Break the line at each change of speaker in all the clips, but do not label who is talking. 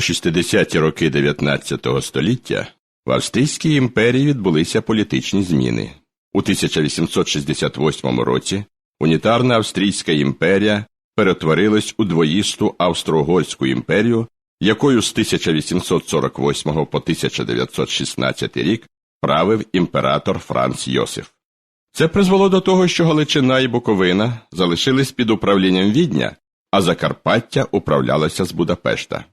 60-ті роки 19 століття в Австрійській імперії відбулися політичні зміни. У 1868 році унітарна Австрійська імперія перетворилась у двоїсту Австро-Угорську імперію, якою з 1848 по 1916 рік правив імператор Франц Йосиф. Це призвело до того, що Галичина і Буковина залишились під управлінням Відня, а Закарпаття управлялося з Будапешта.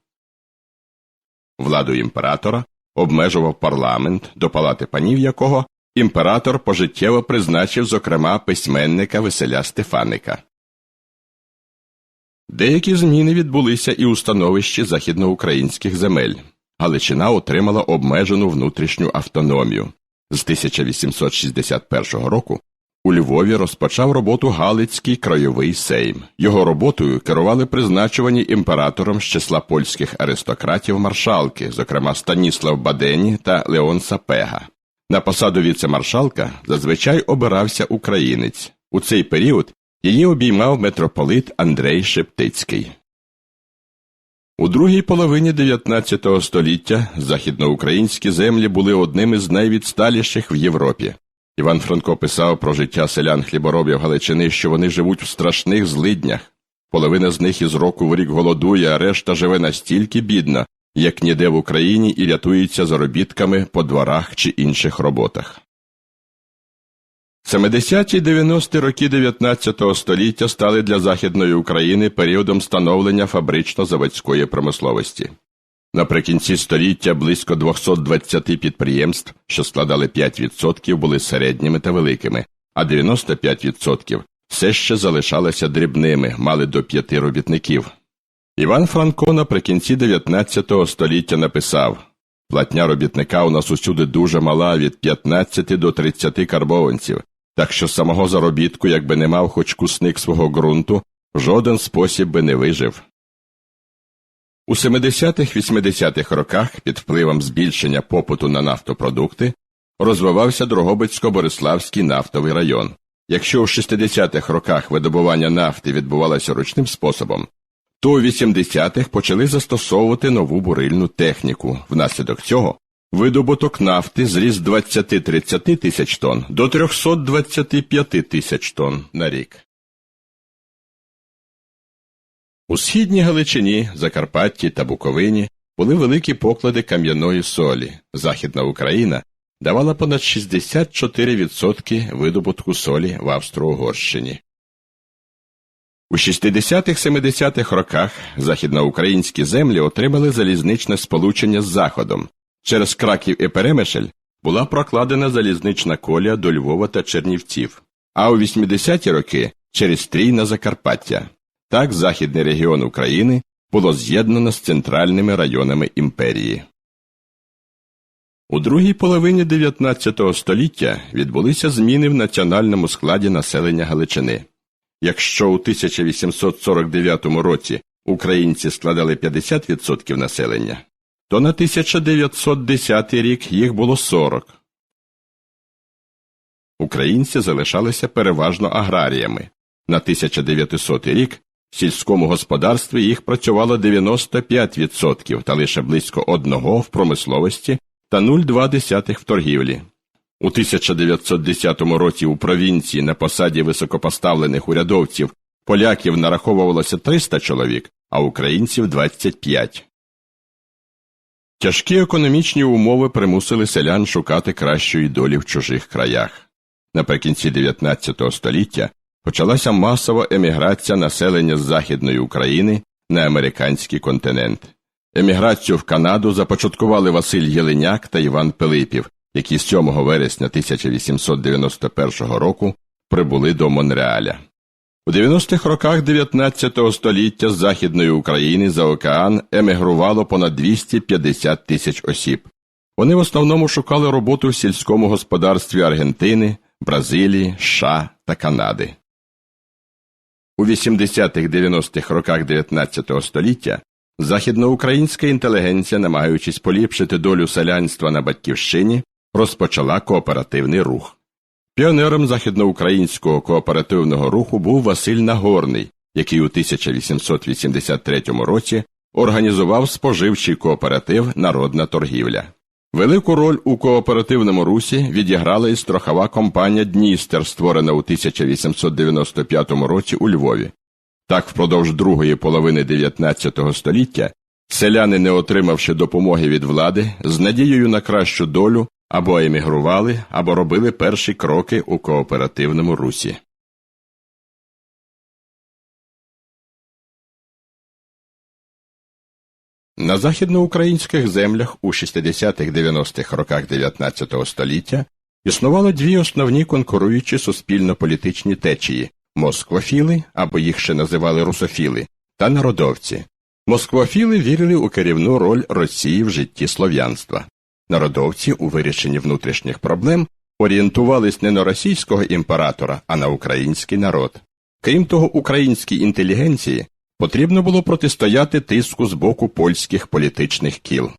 Владу імператора обмежував парламент, до палати панів якого імператор пожиттєво призначив, зокрема, письменника Веселя Стефаника. Деякі зміни відбулися і у становищі західноукраїнських земель. Галичина отримала обмежену внутрішню автономію. З 1861 року у Львові розпочав роботу Галицький краєвий сейм. Його роботою керували призначувані імператором з числа польських аристократів маршалки, зокрема Станіслав Бадені та Леон Сапега. На посаду віце-маршалка зазвичай обирався українець. У цей період її обіймав митрополит Андрей Шептицький. У другій половині 19 століття західноукраїнські землі були одним із найвідсталіших в Європі. Іван Франко писав про життя селян хліборобів Галичини, що вони живуть в страшних злиднях. Половина з них із року в рік голодує, а решта живе настільки бідно, як ніде в Україні і рятується заробітками по дворах чи інших роботах. 70-90-ті роки 19 століття стали для Західної України періодом становлення фабрично-заводської промисловості. Наприкінці століття близько 220 підприємств, що складали 5%, були середніми та великими, а 95% все ще залишалися дрібними, мали до п'яти робітників. Іван Франко наприкінці 19 століття написав Платня робітника у нас усюди дуже мала від 15 до 30 карбованців, так що самого заробітку, якби не мав хоч кусник свого ґрунту, жоден спосіб би не вижив. У 70-80-х роках під впливом збільшення попиту на нафтопродукти розвивався Дрогобицько-Бориславський нафтовий район. Якщо у 60-х роках видобування нафти відбувалося ручним способом, то у 80-х почали застосовувати нову бурильну техніку. Внаслідок цього видобуток нафти зріс з 20-30 тисяч тонн до 325 тисяч тонн на рік. У східній Галичині, Закарпатті та Буковині були великі поклади кам'яної солі. Західна Україна давала понад 64% видобутку солі в Австро-Угорщині. У 60-70-х роках західноукраїнські землі отримали залізничне сполучення з Заходом. Через Краків і Перемишель була прокладена залізнична колія до Львова та Чернівців, а у 80-ті роки через Стрій на Закарпаття. Так західний регіон України було з'єднано з центральними районами імперії. У другій половині 19 століття відбулися зміни в національному складі населення Галичини. Якщо у 1849 році українці складали 50% населення, то на 1910 рік їх було 40. Українці залишалися переважно аграріями. На 1900 рік в сільському господарстві їх працювало 95% та лише близько одного в промисловості та 0,2 в торгівлі. У 1910 році у провінції на посаді високопоставлених урядовців поляків нараховувалося 300 чоловік, а українців 25. Тяжкі економічні умови примусили селян шукати кращої долі в чужих краях. Наприкінці 19 століття почалася масова еміграція населення з Західної України на американський континент. Еміграцію в Канаду започаткували Василь Єленяк та Іван Пилипів, які 7 вересня 1891 року прибули до Монреаля. У 90-х роках 19 століття з Західної України за океан емігрувало понад 250 тисяч осіб. Вони в основному шукали роботу в сільському господарстві Аргентини, Бразилії, США та Канади. У 80-х-90-х роках 19 століття західноукраїнська інтелігенція, намагаючись поліпшити долю селянства на батьківщині, розпочала кооперативний рух. Піонером західноукраїнського кооперативного руху був Василь Нагорний, який у 1883 році організував споживчий кооператив Народна торгівля. Велику роль у кооперативному русі відіграла і страхова компанія Дністер, створена у 1895 році у Львові. Так, впродовж другої половини 19 століття селяни, не отримавши допомоги від влади, з надією на кращу долю або емігрували, або робили перші кроки у кооперативному русі. На західноукраїнських землях у 60-90-х роках 19 століття існувало дві основні конкуруючі суспільно-політичні течії москвофіли, або їх ще називали русофіли, та народовці. Москвофіли вірили у керівну роль Росії в житті слов'янства. Народовці у вирішенні внутрішніх проблем орієнтувались не на російського імператора, а на український народ. Крім того, українській інтелігенції потрібно було протистояти тиску з боку польських політичних кіл.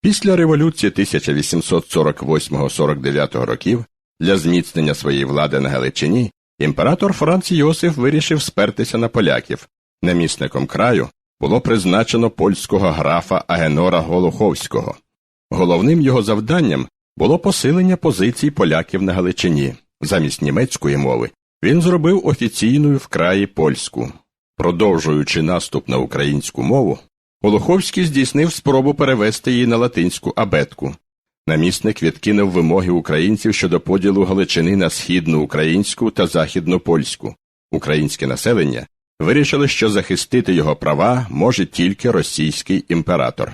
Після революції 1848-49 років для зміцнення своєї влади на Галичині імператор Франц Йосиф вирішив спертися на поляків. Намісником краю було призначено польського графа Агенора Голуховського. Головним його завданням було посилення позицій поляків на Галичині. Замість німецької мови він зробив офіційною в краї польську. Продовжуючи наступ на українську мову, Голуховський здійснив спробу перевести її на латинську абетку. Намісник відкинув вимоги українців щодо поділу Галичини на східну українську та західну польську. Українське населення вирішило, що захистити його права може тільки російський імператор.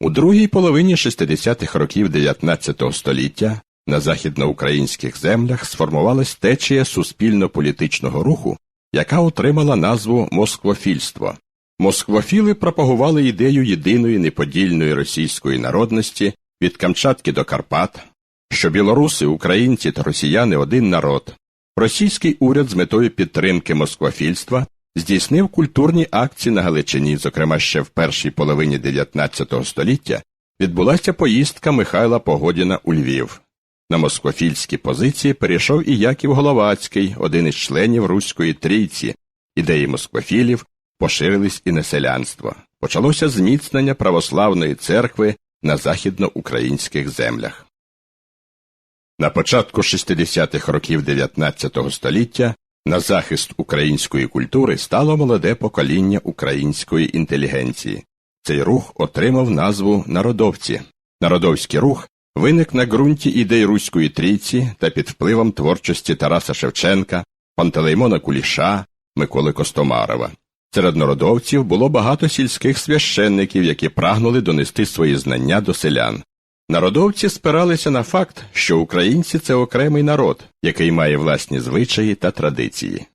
У другій половині 60-х років 19 століття на західноукраїнських землях сформувалась течія суспільно-політичного руху, яка отримала назву Москвофільство. Москвофіли пропагували ідею єдиної неподільної російської народності від Камчатки до Карпат, що білоруси, українці та росіяни один народ. Російський уряд з метою підтримки москвофільства здійснив культурні акції на Галичині, зокрема ще в першій половині 19 століття, відбулася поїздка Михайла Погодіна у Львів. На москвофільські позиції перейшов і Яків Головацький, один із членів Руської трійці. Ідеї москвофілів поширились і на селянство. Почалося зміцнення православної церкви на західноукраїнських землях. На початку 60-х років 19 століття на захист української культури стало молоде покоління української інтелігенції. Цей рух отримав назву Народовці. Народовський рух виник на ґрунті ідей Руської трійці та під впливом творчості Тараса Шевченка, Пантелеймона Куліша, Миколи Костомарова. Серед народовців було багато сільських священників, які прагнули донести свої знання до селян. Народовці спиралися на факт, що українці це окремий народ, який має власні звичаї та традиції.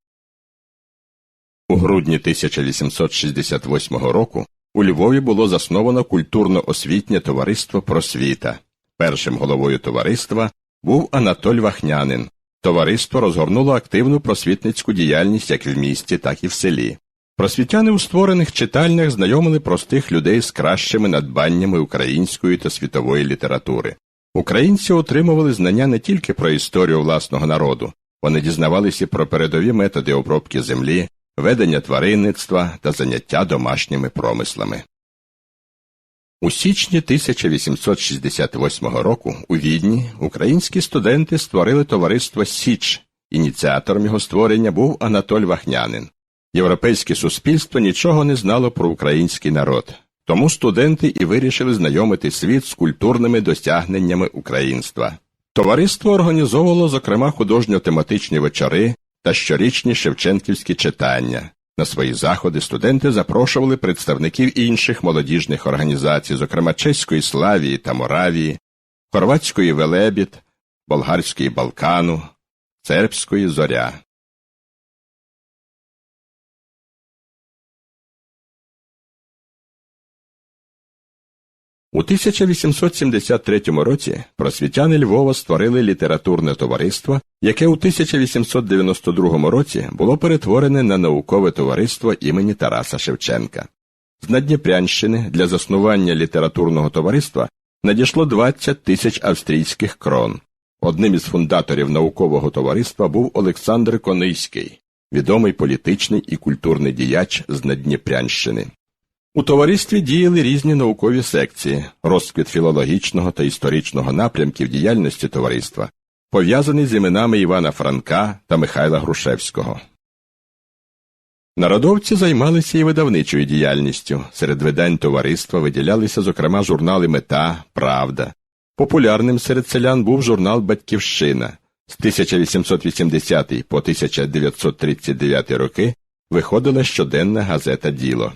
У грудні 1868 року у Львові було засновано культурно-освітнє товариство просвіта. Першим головою товариства був Анатоль Вахнянин. Товариство розгорнуло активну просвітницьку діяльність як в місті, так і в селі. Просвітяни у створених читальнях знайомили простих людей з кращими надбаннями української та світової літератури. Українці отримували знання не тільки про історію власного народу, вони дізнавалися про передові методи обробки землі, ведення тваринництва та заняття домашніми промислами. У січні 1868 року у Відні українські студенти створили товариство Січ. Ініціатором його створення був Анатоль Вахнянин. Європейське суспільство нічого не знало про український народ, тому студенти і вирішили знайомити світ з культурними досягненнями українства. Товариство організовувало, зокрема, художньо-тематичні вечори та щорічні шевченківські читання. На свої заходи студенти запрошували представників інших молодіжних організацій, зокрема Чеської Славії та Моравії, Хорватської Велебіт, Болгарської Балкану, Сербської Зоря. У 1873 році просвітяни Львова створили літературне товариство, яке у 1892 році було перетворене на наукове товариство імені Тараса Шевченка. З Надніпрянщини для заснування літературного товариства надійшло 20 тисяч австрійських крон. Одним із фундаторів наукового товариства був Олександр Кониський. відомий політичний і культурний діяч з Надніпрянщини. У товаристві діяли різні наукові секції, розквіт філологічного та історичного напрямків діяльності товариства, пов'язаний з іменами Івана Франка та Михайла Грушевського. Народовці займалися і видавничою діяльністю. Серед видань товариства виділялися, зокрема, журнали Мета, Правда. Популярним серед селян був журнал Батьківщина. З 1880 по 1939 роки виходила щоденна газета Діло.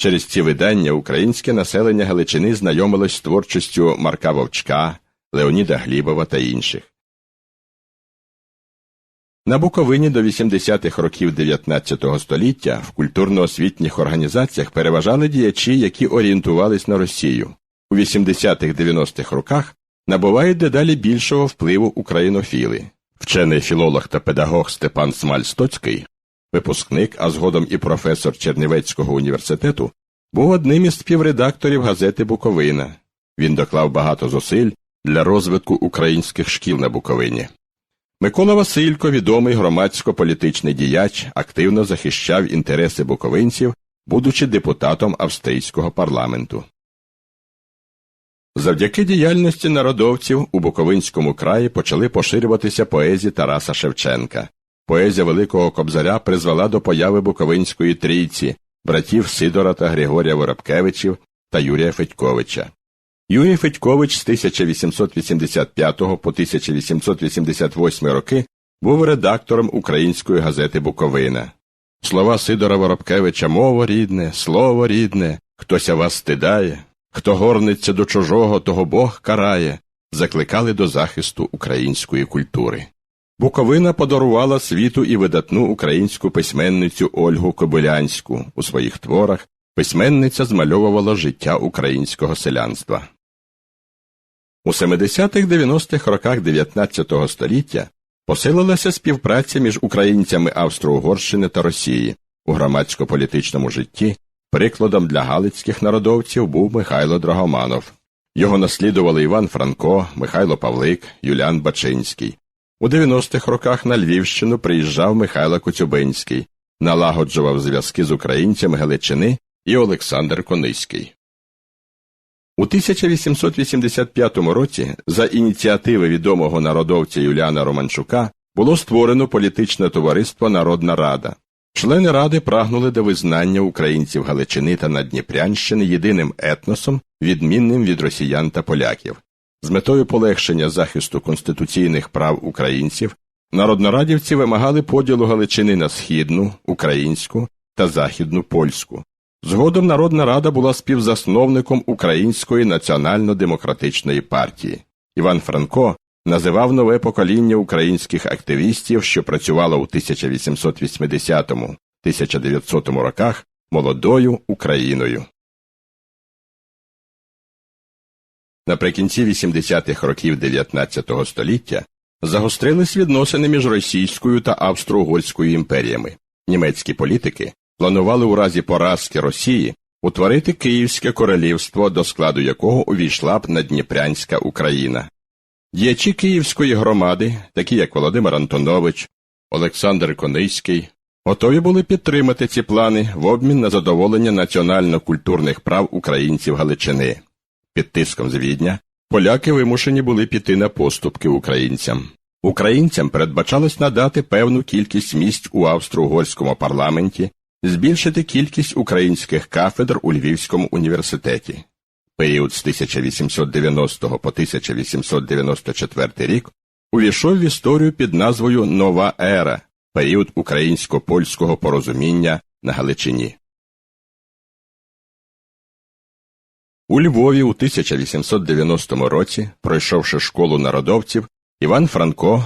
Через ці видання українське населення Галичини знайомилось з творчістю Марка Вовчка, Леоніда Глібова та інших. На Буковині до 80-х років 19 століття в культурно-освітніх організаціях переважали діячі, які орієнтувались на Росію. У 80-х-90-х роках набувають дедалі більшого впливу українофіли. Вчений філолог та педагог Степан Смаль-Стоцький, випускник, а згодом і професор Чернівецького університету, був одним із співредакторів газети Буковина. Він доклав багато зусиль для розвитку українських шкіл на Буковині. Микола Василько, відомий громадсько-політичний діяч, активно захищав інтереси буковинців, будучи депутатом австрійського парламенту. Завдяки діяльності народовців у Буковинському краї почали поширюватися поезії Тараса Шевченка. Поезія Великого Кобзаря призвела до появи Буковинської трійці, братів Сидора та Григорія Воробкевичів та Юрія Федьковича. Юрій Федькович з 1885 по 1888 роки був редактором української газети Буковина. Слова Сидора Воробкевича мова рідне, слово рідне, хтося вас стидає, хто горниться до чужого, того Бог карає, закликали до захисту української культури. Буковина подарувала світу і видатну українську письменницю Ольгу Кобилянську. У своїх творах письменниця змальовувала життя українського селянства. У 70-х-90-х роках 19 століття посилилася співпраця між українцями Австро-Угорщини та Росії у громадсько-політичному житті. Прикладом для галицьких народовців був Михайло Драгоманов. Його наслідували Іван Франко, Михайло Павлик, Юлян Бачинський. У 90-х роках на Львівщину приїжджав Михайло Коцюбинський, налагоджував зв'язки з українцями Галичини і Олександр Кониський. У 1885 році за ініціативи відомого народовця Юліана Романчука було створено політичне товариство Народна Рада. Члени ради прагнули до визнання українців Галичини та Надніпрянщини єдиним етносом, відмінним від росіян та поляків. З метою полегшення захисту конституційних прав українців народнорадівці вимагали поділу Галичини на східну, українську та західну польську. Згодом Народна Рада була співзасновником Української національно-демократичної партії. Іван Франко називав нове покоління українських активістів, що працювало у 1880-1900 роках молодою Україною. Наприкінці 80-х років 19 століття загострились відносини між Російською та Австро-Угорською імперіями. Німецькі політики планували у разі поразки Росії утворити Київське королівство, до складу якого увійшла б Надніпрянська Україна. Діячі Київської громади, такі як Володимир Антонович, Олександр Кониський, готові були підтримати ці плани в обмін на задоволення національно-культурних прав українців Галичини. Під тиском з Відня поляки вимушені були піти на поступки українцям. Українцям передбачалось надати певну кількість місць у австро-угорському парламенті збільшити кількість українських кафедр у Львівському університеті. Період з 1890 по 1894 рік увійшов в історію під назвою Нова ера період українсько польського порозуміння на Галичині. У Львові у 1890 році, пройшовши школу народовців, Іван Франко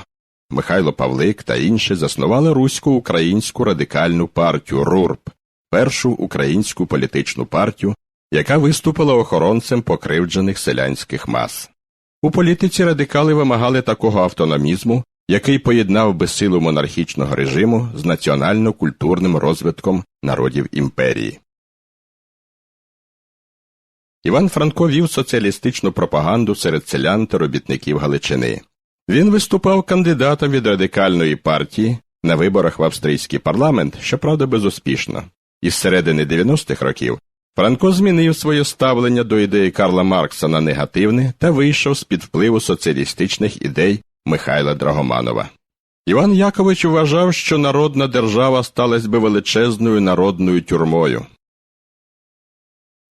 Михайло Павлик та інші заснували Руську українську радикальну партію РУРП, першу українську політичну партію, яка виступила охоронцем покривджених селянських мас. У політиці радикали вимагали такого автономізму, який поєднав би силу монархічного режиму з національно-культурним розвитком народів імперії. Іван Франко вів соціалістичну пропаганду серед селян та робітників Галичини. Він виступав кандидатом від радикальної партії, на виборах в австрійський парламент, щоправда, безуспішно. Із середини 90-х років Франко змінив своє ставлення до ідеї Карла Маркса на негативне та вийшов з під впливу соціалістичних ідей Михайла Драгоманова. Іван Якович вважав, що народна держава сталася би величезною народною тюрмою.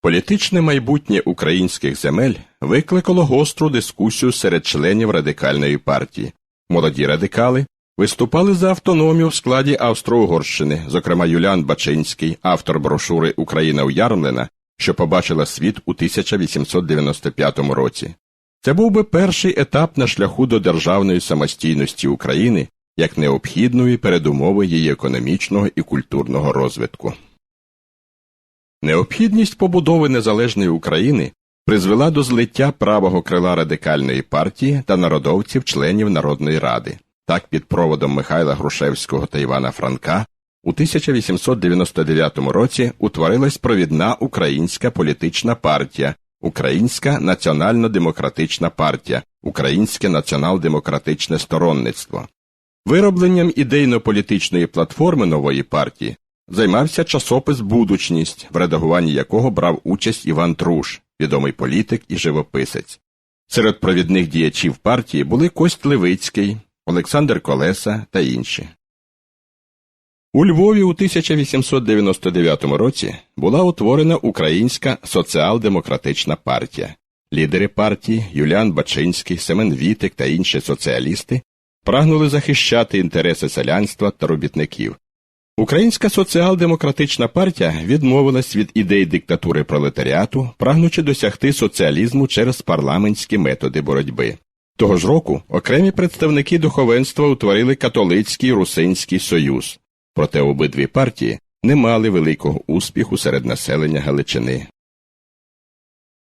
Політичне майбутнє українських земель викликало гостру дискусію серед членів радикальної партії. Молоді радикали виступали за автономію в складі Австро-Угорщини, зокрема Юліан Бачинський, автор брошури Україна уярмлена, що побачила світ у 1895 році. Це був би перший етап на шляху до державної самостійності України як необхідної передумови її економічного і культурного розвитку. Необхідність побудови незалежної України призвела до злиття правого крила радикальної партії та народовців членів Народної ради. Так, під проводом Михайла Грушевського та Івана Франка у 1899 році утворилась провідна українська політична партія, Українська національно-демократична партія, Українське націонал-демократичне сторонництво. Виробленням ідейно-політичної платформи нової партії займався часопис Будучність, в редагуванні якого брав участь Іван Труш, відомий політик і живописець. Серед провідних діячів партії були Кость Левицький, Олександр Колеса та інші. У Львові у 1899 році була утворена Українська соціал-демократична партія. Лідери партії Юліан Бачинський, Семен Вітик та інші соціалісти прагнули захищати інтереси селянства та робітників. Українська соціал-демократична партія відмовилась від ідей диктатури пролетаріату, прагнучи досягти соціалізму через парламентські методи боротьби. Того ж року окремі представники духовенства утворили католицький русинський союз, проте обидві партії не мали великого успіху серед населення Галичини.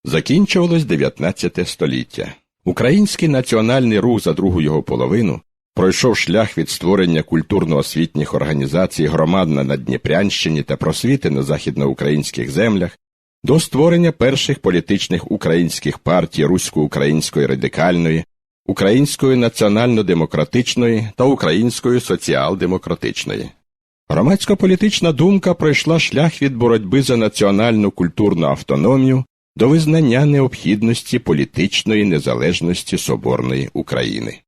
Закінчувалось 19 століття. Український національний рух за другу його половину пройшов шлях від створення культурно-освітніх організацій громад на Надніпрянщині та просвіти на західноукраїнських землях до створення перших політичних українських партій Русько-української радикальної, Української національно-демократичної та Української соціал-демократичної. Громадсько-політична думка пройшла шлях від боротьби за національну культурну автономію до визнання необхідності політичної незалежності Соборної України.